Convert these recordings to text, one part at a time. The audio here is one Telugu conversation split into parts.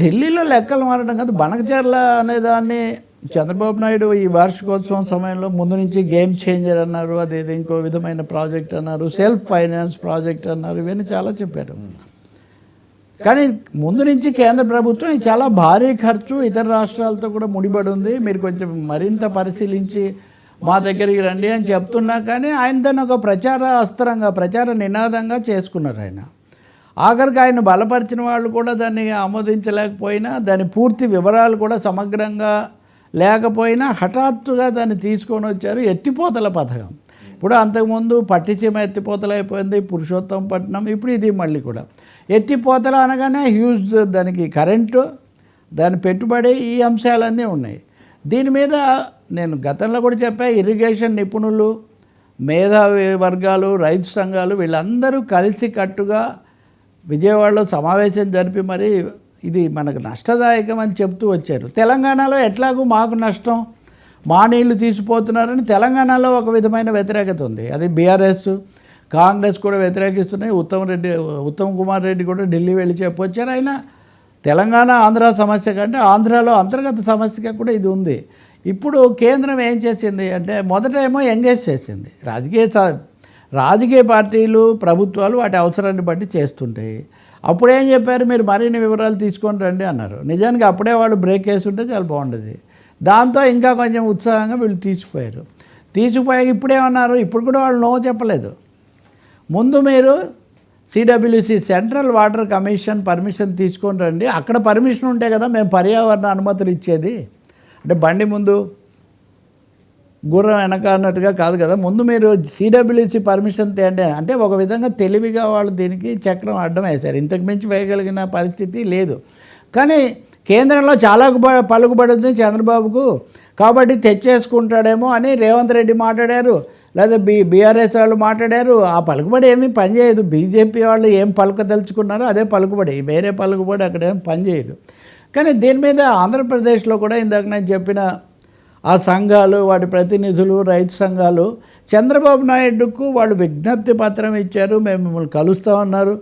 ఢిల్లీలో లెక్కలు మారడం కాదు. బనకచర్ల అనే దాన్ని చంద్రబాబు నాయుడు ఈ వార్షికోత్సవం సమయంలో ముందు నుంచి గేమ్ చేంజర్ అన్నారు అది ఇది ఇంకో విధమైన ప్రాజెక్ట్ అన్నారు సెల్ఫ్ ఫైనాన్స్ ప్రాజెక్ట్ అన్నారు ఇవన్నీ చాలా చెప్పారు. కానీ ముందు నుంచి కేంద్ర ప్రభుత్వం ఇది చాలా భారీ ఖర్చు. ఇతర రాష్ట్రాలతో కూడా ముడిపడి ఉంది. మీరు కొంచెం మరింత పరిశీలించి మా దగ్గరికి రండి అని చెప్తున్నా కానీ ఆయన దాన్ని ఒక ప్రచార అస్త్రంగా ప్రచార నినాదంగా చేసుకున్నారు ఆయన. ఆఖరికి ఆయన బలపరిచిన వాళ్ళు కూడా దాన్ని ఆమోదించలేకపోయినా దాని పూర్తి వివరాలు కూడా సమగ్రంగా లేకపోయినా హఠాత్తుగా దాన్ని తీసుకొని వచ్చారు ఎత్తిపోతల పథకం. ఇప్పుడు అంతకుముందు పట్టిచీమ ఎత్తిపోతలు అయిపోయింది పురుషోత్తం పట్నం ఇప్పుడు ఇది మళ్ళీ కూడా. ఎత్తిపోతలు అనగానే హ్యూజ్ దానికి కరెంటు దాని పెట్టుబడి ఈ అంశాలన్నీ ఉన్నాయి. దీని మీద నేను గతంలో కూడా చెప్పా ఇరిగేషన్ నిపుణులు మేధావి వర్గాలు రైతు సంఘాలు వీళ్ళందరూ కలిసి కట్టుగా విజయవాడలో సమావేశం జరిపి మరి ఇది మనకు నష్టదాయకం అని చెప్తూ వచ్చారు. తెలంగాణలో ఎట్లాగూ మాకు నష్టం? మా నీళ్ళు తీసిపోతున్నారని తెలంగాణలో ఒక విధమైన వ్యతిరేకత ఉంది. అది బీఆర్ఎస్ కాంగ్రెస్ కూడా వ్యతిరేకిస్తున్నాయి. ఉత్తమ్ రెడ్డి ఉత్తమ్ కుమార్ రెడ్డి కూడా ఢిల్లీ వెళ్ళి చెప్పొచ్చారు. అయినా తెలంగాణ ఆంధ్ర సమస్య కంటే ఆంధ్రాలో అంతర్గత సమస్యగా కూడా ఇది ఉంది. ఇప్పుడు కేంద్రం ఏం చేసింది అంటే మొదట ఏమో ఎంగేజ్ చేసింది. రాజకీయ రాజకీయ పార్టీలు ప్రభుత్వాలు వాటి అవసరాన్ని బట్టి చేస్తుంటాయి అప్పుడు ఏం చెప్పారు? మీరు మరిన్ని వివరాలు తీసుకొని రండి అన్నారు. నిజానికి అప్పుడే వాళ్ళు బ్రేక్ వేసి ఉంటే చాలా బాగుండేది. దాంతో ఇంకా కొంచెం ఉత్సాహంగా వీళ్ళు తీసుకుపోయారు. తీసుకుపోయాక ఇప్పుడేమన్నారు? ఇప్పుడు కూడా వాళ్ళు నో చెప్పలేదు. ముందు మీరు CWC central water commission permission తీసుకొని రండి. అక్కడ పర్మిషన్ ఉంటే కదా మేము పర్యావరణ అనుమతులు ఇచ్చేది. అంటే బండి ముందు గుర్రం వెనక అన్నట్టుగా కాదు కదా. ముందు మీరు సిడబ్ల్యూసి పర్మిషన్ తేండి అంటే ఒక విధంగా తెలివిగా వాళ్ళు దీనికి చక్రం అడ్డం వేశారు. ఇంతకు మించి వేయగలిగిన పరిస్థితి లేదు. కానీ కేంద్రంలో చాలా పలుకుబడుతుంది పలుకుబడి ఉంది చంద్రబాబుకు. కాబట్టి తెచ్చేసుకుంటాడేమో అని రేవంత్ రెడ్డి మాట్లాడారు. లేదా బీ బీఆర్ఎస్ వాళ్ళు మాట్లాడారు. ఆ పలుకుబడి ఏమీ పనిచేయదు బీజేపీ వాళ్ళు ఏం పలుకదలుచుకున్నారో అదే పలుకుబడి. వేరే పలుకుబడి అక్కడ ఏం పనిచేయదు కానీ దీని మీద ఆంధ్రప్రదేశ్లో కూడా ఇందాక నేను చెప్పిన ఆ సంఘాలు వాటి ప్రతినిధులు రైతు సంఘాలు చంద్రబాబు నాయుడుకు వాళ్ళు విజ్ఞప్తి పత్రం ఇచ్చారు మేము మిమ్మల్ని కలుస్తామన్నారు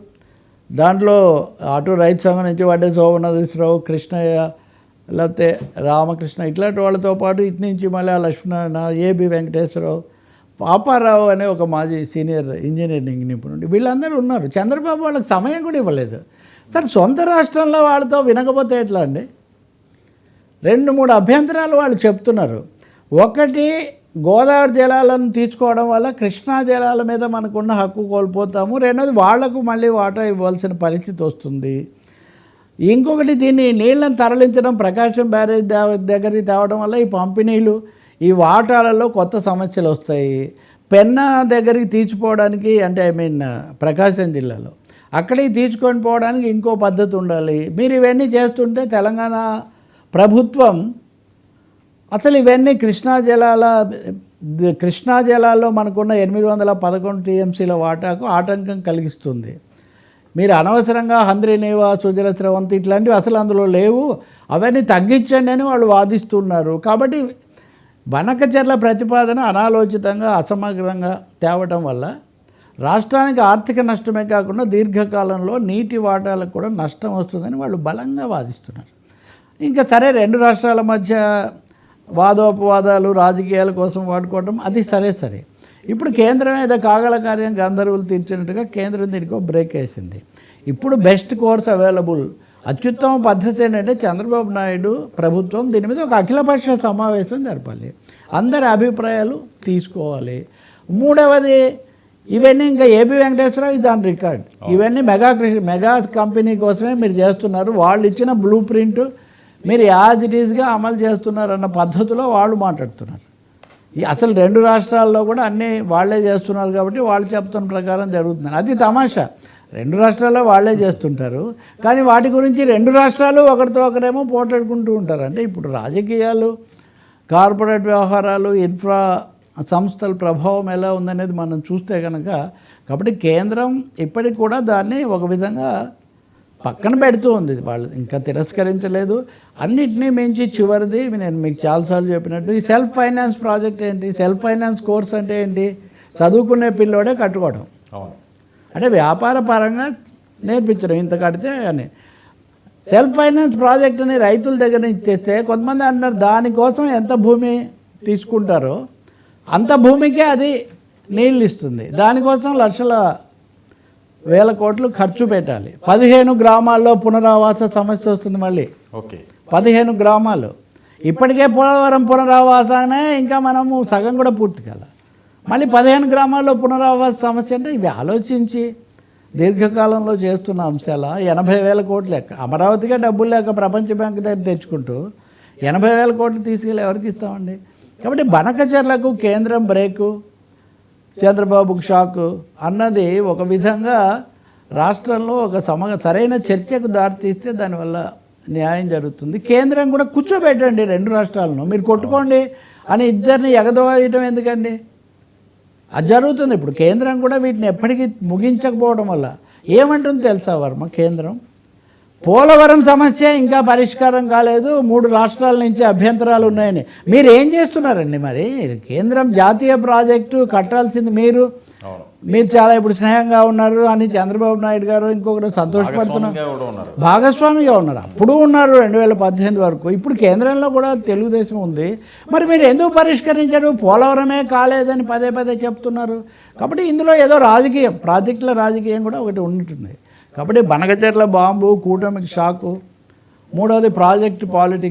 దాంట్లో అటు రైతు సంఘం నుంచి వాడే శోభనదేశ్వరరావు కృష్ణయ్య లేకపోతే రామకృష్ణ ఇట్లాంటి వాళ్ళతో పాటు ఇటు నుంచి మళ్ళీ ఆ లక్ష్మణ ఏబి వెంకటేశ్వరరావు పాపారావు అనే ఒక మాజీ సీనియర్ ఇంజనీరింగ్ నిపుణుడు వీళ్ళందరూ ఉన్నారు. చంద్రబాబు వాళ్ళకి సమయం కూడా ఇవ్వలేదు. సార్ సొంత రాష్ట్రంలో వాళ్ళతో వినకపోతే ఎట్లా అండి? రెండు మూడు అభ్యంతరాలు వాళ్ళు చెప్తున్నారు. ఒకటి గోదావరి జలాలను తీసుకోవడం వల్ల కృష్ణా జలాల మీద మనకున్న హక్కు కోల్పోతాము. రెండోది వాళ్ళకు మళ్ళీ వాటా ఇవ్వాల్సిన పరిస్థితి వస్తుంది. ఇంకొకటి దీన్ని నీళ్ళని తరలించడం ప్రకాశం బ్యారేజ్ దగ్గరికి తేవడం వల్ల ఈ పంపిణీలు ఈ వాటాలలో కొత్త సమస్యలు వస్తాయి. పెన్నా దగ్గరికి తీర్చిపోవడానికి అంటే ఐ మీన్ ప్రకాశం జిల్లాలో. అక్కడికి తీసుకొని పోవడానికి ఇంకో పద్ధతి ఉండాలి. మీరు ఇవన్నీ చేస్తుంటే తెలంగాణ ప్రభుత్వం అసలు ఇవన్నీ కృష్ణా జలాల కృష్ణా జలాల్లో మనకున్న ఎనిమిది వందల పదకొండు టీఎంసీల వాటాకు ఆటంకం కలిగిస్తుంది. మీరు అనవసరంగా హంద్రి నేవా సుజల స్రవంతి ఇట్లాంటివి అసలు అందులో లేవు. అవన్నీ తగ్గించండి అని వాళ్ళు వాదిస్తున్నారు. కాబట్టి వనకచర్ల ప్రతిపాదన అనాలోచితంగా అసమగ్రంగా తేవటం వల్ల రాష్ట్రానికి ఆర్థిక నష్టమే కాకుండా దీర్ఘకాలంలో నీటి వాటాలకు కూడా నష్టం వస్తుందని వాళ్ళు బలంగా వాదిస్తున్నారు. ఇంకా సరే రెండు రాష్ట్రాల మధ్య వాదోపవాదాలు రాజకీయాల కోసం వాడుకోవడం అది సరే సరే. ఇప్పుడు కేంద్రం ఏదో కాగల కార్యం గంధర్వులు తీర్చినట్టుగా కేంద్రం దీనికి బ్రేక్ వేసింది. ఇప్పుడు బెస్ట్ కోర్స్ అవైలబుల్. అత్యుత్తమ పద్ధతి ఏంటంటే చంద్రబాబు నాయుడు ప్రభుత్వం దీని మీద ఒక అఖిలపక్ష సమావేశం జరపాలి. అందరి అభిప్రాయాలు తీసుకోవాలి. మూడవది ఇవన్నీ ఇంకా ఏబి వెంకటేశ్వరరావు ఇది దాని రికార్డ్. ఇవన్నీ మెగా మెగా కంపెనీ కోసమే మీరు చేస్తున్నారు. వాళ్ళు ఇచ్చిన బ్లూ ప్రింట్ మీరు యాజ్ ఇట్ అమలు చేస్తున్నారు అన్న పద్ధతిలో వాళ్ళు మాట్లాడుతున్నారు. ఈ అసలు రెండు రాష్ట్రాల్లో కూడా అన్నీ వాళ్ళే చేస్తున్నారు కాబట్టి వాళ్ళు చెప్తున్న ప్రకారం జరుగుతుంది. అది తమాషా. రెండు రాష్ట్రాల్లో వాళ్ళే చేస్తుంటారు. కానీ వాటి గురించి రెండు రాష్ట్రాలు ఒకరితో ఒకరేమో పోట్లాడుకుంటూ ఉంటారు అంటే ఇప్పుడు రాజకీయాలు కార్పొరేట్ వ్యవహారాలు ఇన్ఫ్రా సంస్థల ప్రభావం ఎలా ఉందనేది మనం చూస్తే కనుక కాబట్టి కేంద్రం ఇప్పటికి కూడా దాన్ని ఒక విధంగా పక్కన పెడుతూ ఉంది. వాళ్ళు ఇంకా తిరస్కరించలేదు. అన్నిటినీ మించి చివరిది నేను మీకు చాలాసార్లు చెప్పినట్టు ఈ సెల్ఫ్ ఫైనాన్స్ ప్రాజెక్ట్ ఏంటి? సెల్ఫ్ ఫైనాన్స్ కోర్స్ అంటే ఏంటి? చదువుకునే పిల్లోడే కట్టుకోవడం. అంటే వ్యాపార పరంగా నేర్పించడం ఇంత కడితే అని. సెల్ఫ్ ఫైనాన్స్ ప్రాజెక్టుని రైతుల దగ్గర నుంచి తెస్తే కొంతమంది అంటున్నారు దానికోసం ఎంత భూమి తీసుకుంటారో అంత భూమికే అది నీళ్ళు ఇస్తుంది. దానికోసం లక్షల వేల కోట్లు ఖర్చు పెట్టాలి. పదిహేను గ్రామాల్లో పునరావాస సమస్య వస్తుంది మళ్ళీ. ఓకే. పదిహేను గ్రామాలు. ఇప్పటికే పోలవరం పునరావాసమే ఇంకా మనము సగం కూడా పూర్తి కాల. మళ్ళీ పదిహేను గ్రామాల్లో పునరావాస సమస్య అంటే ఇవి ఆలోచించి దీర్ఘకాలంలో చేస్తున్న అంశాల ఎనభై వేల కోట్లు లెక్క. అమరావతిగా డబ్బులు లేక ప్రపంచ బ్యాంక్ దగ్గర తెచ్చుకుంటూ ఎనభై వేల కోట్లు తీసుకెళ్ళి ఎవరికి ఇస్తామండి? కాబట్టి బనకచర్లకు కేంద్రం బ్రేకు. చంద్రబాబుకు షాక్ అన్నది ఒక విధంగా రాష్ట్రంలో ఒక సమ సరైన చర్చకు దారితీస్తే దానివల్ల న్యాయం జరుగుతుంది. కేంద్రం కూడా కూర్చోబెట్టండి రెండు రాష్ట్రాలను. మీరు కొట్టుకోండి అని ఇద్దరిని ఎగదోయటం ఎందుకండి? అది జరుగుతుంది. ఇప్పుడు కేంద్రం కూడా వీటిని ఎప్పటికీ ముగించకపోవడం వల్ల. ఏమంటుంది తెలుసా వర్మ? కేంద్రం పోలవరం సమస్య ఇంకా పరిష్కారం కాలేదు. మూడు రాష్ట్రాల నుంచి అభ్యంతరాలు ఉన్నాయని. మీరు ఏం చేస్తున్నారండి మరి? కేంద్రం జాతీయ ప్రాజెక్టు కట్టాల్సింది మీరు. మీరు చాలా ఇప్పుడు స్నేహంగా ఉన్నారు. అని చంద్రబాబు నాయుడు గారు ఇంకొకరు సంతోషపడుతున్నారు. భాగస్వామిగా కూడా ఉన్నారు. భాగస్వామిగా ఉన్నారు. అప్పుడు ఉన్నారు రెండు వేల పద్దెనిమిది వరకు. ఇప్పుడు కేంద్రంలో కూడా తెలుగుదేశం ఉంది. మరి మీరు ఎందుకు పరిష్కరించారు? పోలవరమే కాలేదని పదే పదే చెప్తున్నారు. కాబట్టి ఇందులో ఏదో రాజకీయం ప్రాజెక్టుల రాజకీయం కూడా ఒకటి ఉంటుంది కాబట్టి బనగచెట్ల బాంబు కూటమికి షాకు. మూడవది ప్రాజెక్ట్ పాలిటిక్స్.